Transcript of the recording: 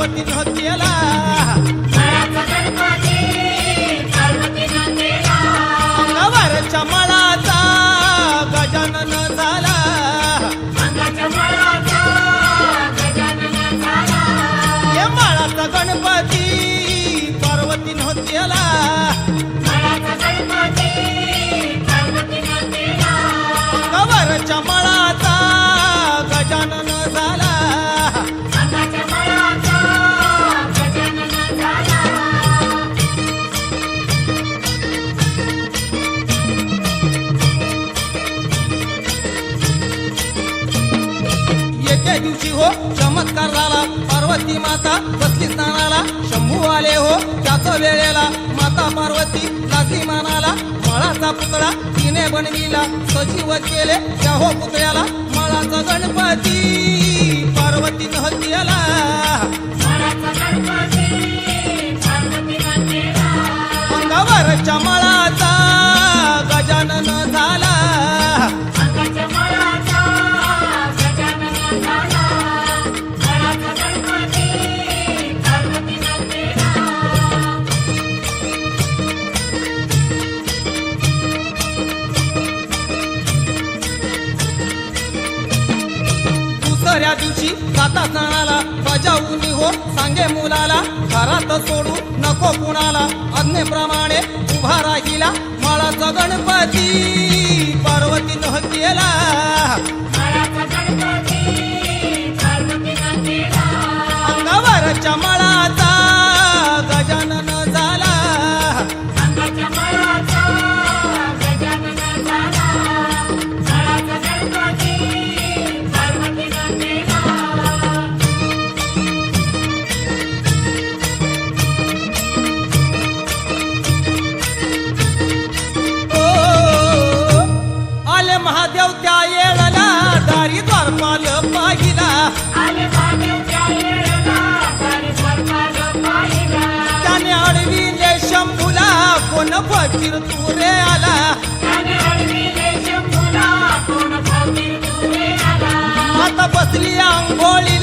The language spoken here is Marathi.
ಯಾವತ್ತಿನ ಹೊತ್ತಿಯಲಾ दिवशी हो चमत्कार झाला. पार्वती माता बसली स्नानाला शंभू आले हो त्याच वेळेला. माता पार्वती लागली मानाला. माळाचा पुतळा तिने बनविला. सजीव केले त्या हो पुतळ्याला. माळाचा गणपती. पार्वतीनं केला दुसऱ्या दिवशी जाता सणाला बजावून हो सांगे मुलाला घरात सोडू नको कुणाला. अग्नेप्रमाणे उभा राहिला माळा जगण खातीर तू रे आला. आता बसली आंघोळी